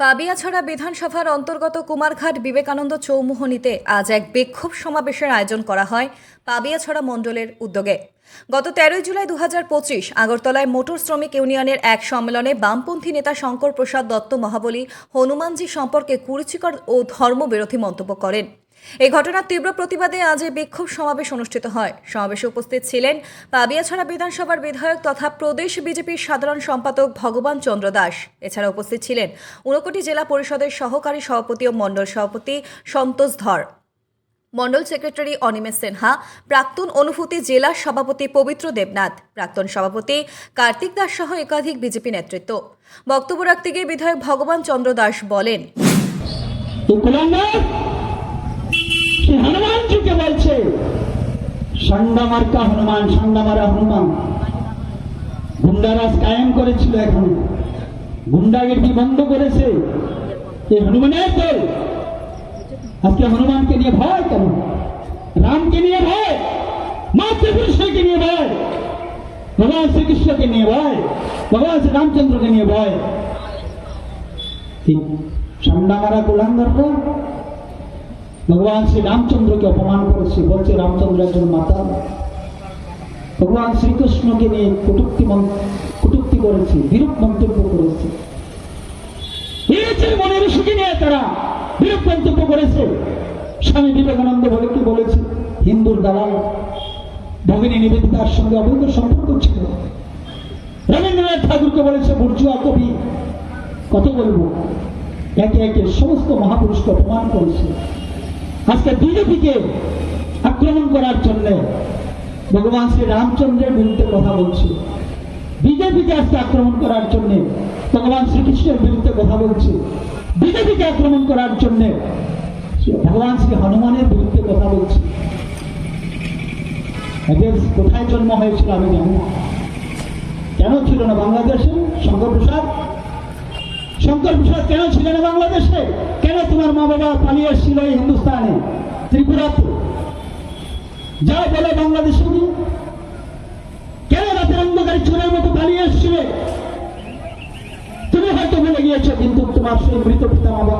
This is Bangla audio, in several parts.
পাবিয়াছড়া বিধানসভার অন্তর্গত কুমারঘাট বিবেকানন্দ চৌমুহনীতে আজ এক বিক্ষোভ সমাবেশের আয়োজন করা হয় পাবিয়াছড়া মণ্ডলের উদ্যোগে। গত তেরোই জুলাই দু পঁচিশ আগরতলায় মোটর শ্রমিক ইউনিয়নের এক সম্মেলনে বামপন্থী নেতা শঙ্কর প্রসাদ দত্ত মহাবলী হনুমানজি সম্পর্কে কুরুচিকর ও ধর্মবিরোধী মন্তব্য করেন। এই ঘটনার তীব্র প্রতিবাদে আজ বিক্ষোভ সমাবেশ অনুষ্ঠিত হয়। সমাবেশে উপস্থিত ছিলেন পাবিয়াছড়া বিধানসভার বিধায়ক তথা প্রদেশ বিজেপির সাধারণ সম্পাদক ভগবান চন্দ্র দাস। এছাড়া উপস্থিত ছিলেন ঊনকোটি জেলা পরিষদের সহকারী সভাপতি ও মণ্ডল সভাপতি সন্তোষ ধর। মণ্ডল সেক্রেটারি অনিমেষ সিনহা, প্রাক্তন অনুভূতি জেলা সভাপতি পবিত্র দেবনাথ, প্রাক্তন সভাপতি কার্তিক দাস সহ একাধিক বিজেপি নেতৃত্ব। বক্তব্য রাখতে গিয়ে বিধায়ক ভগবান চন্দ্র দাস বলেন তো কুলাঙ্গার সে হনুমান যুগে বলছে। সান্ডা মার্কা হনুমান সান্ডা মারা হনুমান। গুন্ডারাজ কায়েম করেছিল এখন। গুন্ডাগিরি বন্ধ করেছে? হনুমানের দল। আজকে হনুমানকে নিয়ে ভয় কেন? রামকে নিয়ে ভয়? মাতৃপুরুষকে নিয়ে ভয়? ভগবান শ্রীকৃষ্ণকে নিয়ে ভয়? ভগবান শ্রী রামচন্দ্রকে নিয়ে ভয়? সান্ডা মারা কুলাঙ্গাররা ভগবান শ্রী রামচন্দ্রকে অপমান করেছে, বলছে, রামচন্দ্র একজন মাতা। ভগবান শ্রীকৃষ্ণকে নিয়ে কটুক্তি কটুক্তি করেছে, বিরূপ মন্তব্য করেছে। মনের সুখী নিয়ে তারা বিরূপ মন্তব্য করেছে, স্বামী বিবেকানন্দ বলে কি বলেছে, হিন্দুর দালাল, ভগিনী নিবেদিতার সঙ্গে অবৈধ সম্পর্ক ছিল। রবীন্দ্রনাথ ঠাকুরকে বলেছে, বুর্জুয়া কবি, কত বলব? একে একে সমস্ত মহাপুরুষকে অপমান করেছে। আজকে বিজেপিকে আক্রমণ করার জন্য ভগবান শ্রী রামচন্দ্রের বিরুদ্ধে কথা বলছে। বিজেপিকে আজকে আক্রমণ করার জন্য ভগবান শ্রীকৃষ্ণের বিরুদ্ধে কথা বলছে। বিজেপিকে আক্রমণ করার জন্য ভগবান শ্রী হনুমানের বিরুদ্ধে কথা বলছে। কোথায় জন্ম হয়েছিল আমি জানি কেন ছিল না বাংলাদেশে? শঙ্কর প্রসাদ? শঙ্কর প্রসাদ কেন ছিল না বাংলাদেশে? কেন পালিয়ে এসেছিল এই হিন্দুস্তানে, ত্রিপুরাতে। যা বলে বাংলাদেশে গিয়ে কেন রাতের অন্ধকারে চোরের মতো পালিয়ে এসেছিলে? তুমি হয়তো ভুলে গিয়েছো, কিন্তু তোমার সেই মৃত পিতা বাবা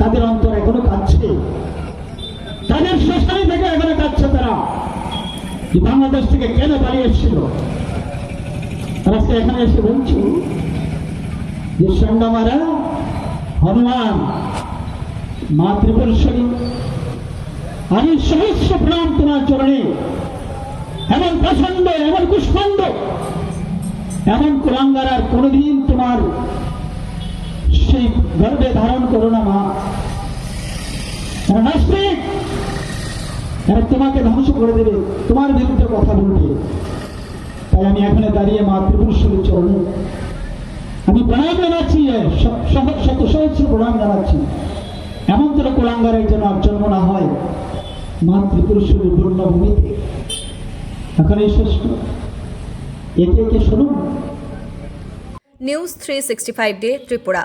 তাদের অন্তর এখনও কাঁদছে। তাদের শ্মশানে থেকে এখনও কাঁদছে তারা। বাংলাদেশ থেকে কেন পালিয়ে এসেছিল? আজকে এখানে এসে বলছি যে সঙ্গমারা হনুমান মা ত্রিপুরেশ্বরী আমি সহস্র প্রাণ তোমার চরণে। এমন প্রচণ্ড এমন কুষ্মাণ্ড, এমন কুলাঙ্গার আর কোনোদিন তোমার সেই গর্বে ধারণ করো না, মা। নাস্তিক তোমাকে ধ্বংস করে দেবে, তোমার বিরুদ্ধে কথা বলবে। তাই আমি এখানে দাঁড়িয়ে মা ত্রিপুরেশ্বরীর চরণে আমি প্রণাম জানাচ্ছি শত সহস্র প্রণাম জানাচ্ছি। এমন যেন কোলাঙ্গারের যেন আর জন্ম না হয় মাতৃপুরুষের পূর্ণভূমিতে এখন এই শ্রেষ্ঠ একে একে শুনুন। News three sixty five day Tripura.